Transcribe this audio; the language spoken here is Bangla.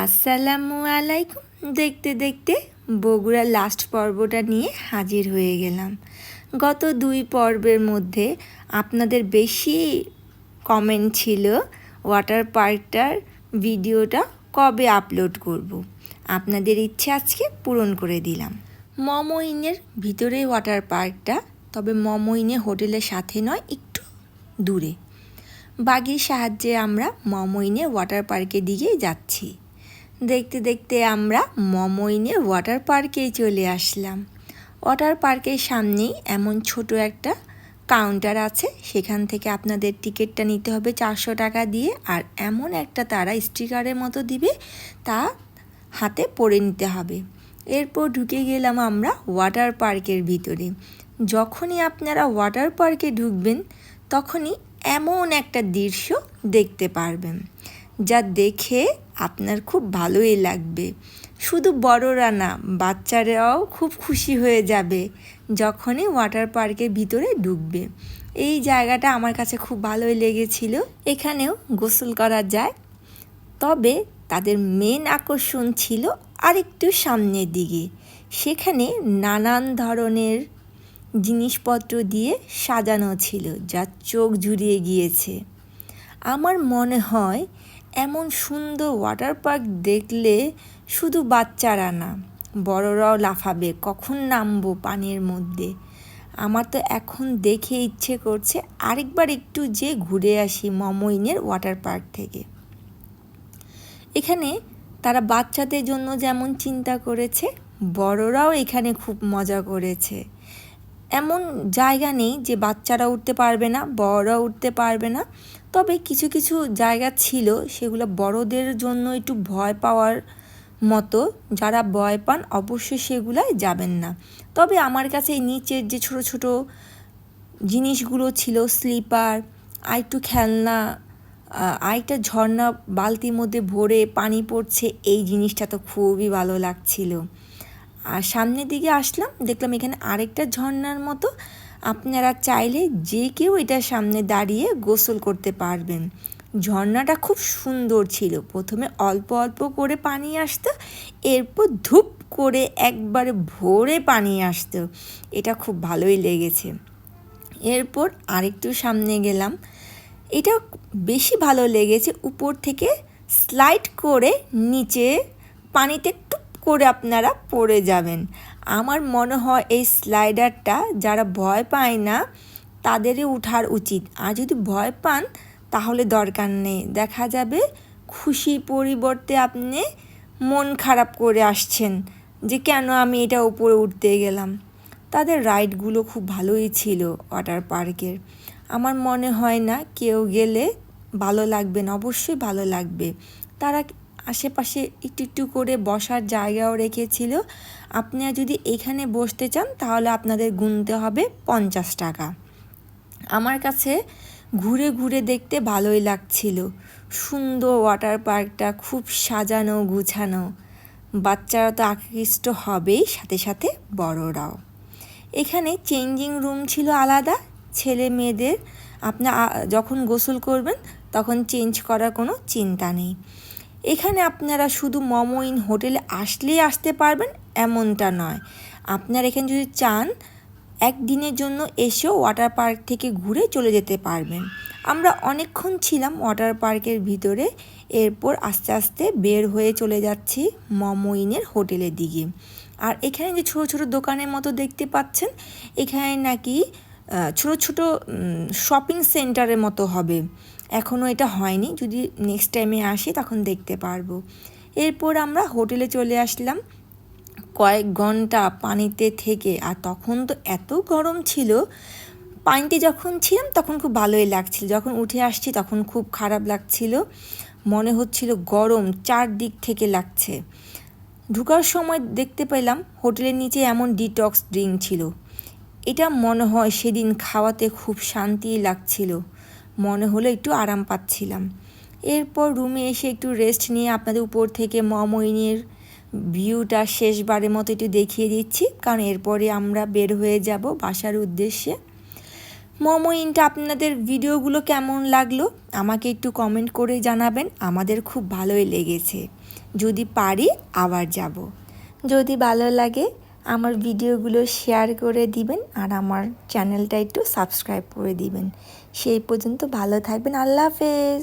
আসসালামু আলাইকুম। দেখতে দেখতে বগুড়ার লাস্ট পর্বটা নিয়ে হাজির হয়ে গেলাম। গত দুই পর্বের মধ্যে আপনাদের বেশি কমেন্ট ছিল ওয়াটার পার্কটার ভিডিওটা কবে আপলোড করব। আপনাদের ইচ্ছে আজকে পূরণ করে দিলাম। মমইনের ভিতরে ওয়াটার পার্কটা তবে মমইনে হোটেলের সাথে নয়, একটু দূরে। বাগির সাহায্যে আমরা মমইনে ওয়াটার পার্কের দিকেই যাচ্ছি। দেখতে দেখতে আমরা মমইনে ওয়াটার পার্কেই চলে আসলাম। ওয়াটার পার্কের সামনেই এমন ছোট একটা কাউন্টার আছে। সেখান থেকে আপনাদের টিকিটটা নিতে হবে চারশো টাকা দিয়ে। আর এমন একটা তারা স্টিকারের মতো দিবে, তা হাতে পরে নিতে হবে। এরপর ঢুকে গেলাম আমরা ওয়াটার পার্কের ভিতরে। যখনই আপনারা ওয়াটার পার্কে ঢুকবেন, তখনই এমন একটা দৃশ্য দেখতে পারবেন। যা দেখে আপনার খুব ভালোই লাগবে। শুধু বড়রা না, বাচ্চারাও খুব খুশি হয়ে যাবে যখনই ওয়াটার পার্কের ভিতরে ঢুকবে। এই জায়গাটা আমার কাছে খুব ভালোই লেগেছিল। এখানেও গোসল করা যায়। তবে তাদের মেন আকর্ষণ ছিল আরেকটু সামনের দিকে। সেখানে নানান ধরনের জিনিসপত্র দিয়ে সাজানো ছিল যা চোখ জুড়িয়ে গিয়েছে। আমার মনে হয় এমন সুন্দর ওয়াটার পার্ক দেখলে শুধু বাচ্চারা না, বড়রাও লাফাবে, কখন নামবো পানির মধ্যে। আমার তো এখন দেখে ইচ্ছে করছে আরেকবার একটু যে ঘুরে আসি মমইনের ওয়াটার পার্ক থেকে। এখানে তারা বাচ্চাদের জন্য যেমন চিন্তা করেছে, বড়রাও এখানে খুব মজা করেছে। এমন জায়গা নেই যে বাচ্চারা উঠতে পারবে না বড়রা উঠতে পারবে না। তবে কিছু কিছু জায়গা ছিল সেগুলো বড়দের জন্য একটু ভয় পাওয়ার মতো। যারা ভয় পান অবশ্যই সেগুলায় যাবেন না। তবে আমার কাছে নিচের যে ছোট ছোট জিনিসগুলো ছিল, স্লিপার একটু খেলনা আরেকটা ঝর্ণা বালতির মধ্যে ভরে পানি পড়ছে, এই জিনিসটা তো খুবই ভালো লাগছিল। আর সামনের দিকে আসলাম, দেখলাম এখানে আরেকটা ঝর্ণার মতো আপনারা চাইলে যে কেউ এটার সামনে দাঁড়িয়ে গোসল করতে পারবেন। ঝর্ণাটা খুব সুন্দর ছিল। প্রথমে অল্প অল্প করে পানি আসতো, এরপর ধূপ করে একবারে ভরে পানি আসতো। এটা খুব ভালোই লেগেছে। এরপর আরেকটু সামনে গেলাম। এটা বেশি ভালো লেগেছে। উপর থেকে স্লাইড করে নিচে পানিতে টুপ করে আপনারা পড়ে যাবেন। আমার মনে হয় এই স্লাইডারটা যারা ভয় পায় না, তাদেরই উঠার উচিত। আর যদি ভয় পান, তাহলে দরকার নেই। দেখা যাবে খুশি পরিবর্তে আপনি মন খারাপ করে আসছেন যে কেন আমি এটা উপরে উঠতে গেলাম। তাদের রাইডগুলো খুব ভালোই ছিল ওয়াটার পার্কের আমার মনে হয় না কেউ গেলে ভালো লাগবে না। অবশ্যই ভালো লাগবে। তারা আশেপাশে একটু একটু করে বসার জায়গাও রেখেছিল। আপনারা যদি এখানে বসতে চান, তাহলে আপনাদের গুনতে হবে পঞ্চাশ টাকা। আমার কাছে ঘুরে ঘুরে দেখতে ভালোই লাগছিল। সুন্দর ওয়াটার পার্কটা খুব সাজানো গুছানো। বাচ্চারা তো আকৃষ্ট হবেই, সাথে সাথে বড়রাও। এখানে চেঞ্জিং রুম ছিল আলাদা, ছেলে মেয়েদের। আপনি যখন গোসল করবেন, তখন চেঞ্জ করার কোনো চিন্তা নেই। এখানে আপনারা শুধু মমইন হোটেলে আসলেই আসতে পারবেন, এমনটা নয়। আপনারা এখানে যদি চান, একদিনের জন্য এসেও ওয়াটার পার্ক থেকে ঘুরে চলে যেতে পারবেন। আমরা অনেকক্ষণ ছিলাম ওয়াটার পার্কের ভিতরে, এরপর আস্তে আস্তে বের হয়ে চলে যাচ্ছি মমইনের হোটেলের দিকে। আর এখানে যে ছোটো ছোটো দোকানের মতো দেখতে পাচ্ছেন, এখানে নাকি ছোটো ছোটো শপিং সেন্টারের মতো হবে। এখনও এটা হয়নি। যদি নেক্সট টাইমে আসি তখন দেখতে পারব। এরপর আমরা হোটেলে চলে আসলাম। কয়েক ঘণ্টা পানিতে থেকে আর তখন তো এত গরম ছিল, পানিতে যখন ছিলাম তখন খুব ভালোই লাগছিল। যখন উঠে আসছি তখন খুব খারাপ লাগছিল। মনে হচ্ছিল গরম চারদিক থেকে লাগছে। ঢুকার সময় দেখতে পেলাম হোটেলের নিচে এমন ডিটক্স ড্রিঙ্ক ছিল। এটা মনে হয় সেদিন খাওয়াতে খুব শান্তি লাগছিল। মনে হলো একটু আরাম পাচ্ছিলাম। এরপর রুমে এসে একটু রেস্ট নিয়ে আপনাদের উপর থেকে মমইনের ভিউটা শেষবারের মতো একটু দেখিয়ে দিচ্ছি, কারণ এরপরে আমরা বের হয়ে যাব বাসার উদ্দেশ্যে। মমইনটা আপনাদের ভিডিওগুলো কেমন লাগল আমাকে একটু কমেন্ট করে জানাবেন, আমাদের খুব ভালোই লেগেছে। যদি পারি আবার যাব। যদি ভালো লাগে আমার ভিডিওগুলো শেয়ার করে দিবেন আর আমার চ্যানেলটা একটু সাবস্ক্রাইব করে দিবেন। সেই পর্যন্ত ভালো থাকবেন। আল্লাহ হাফেজ।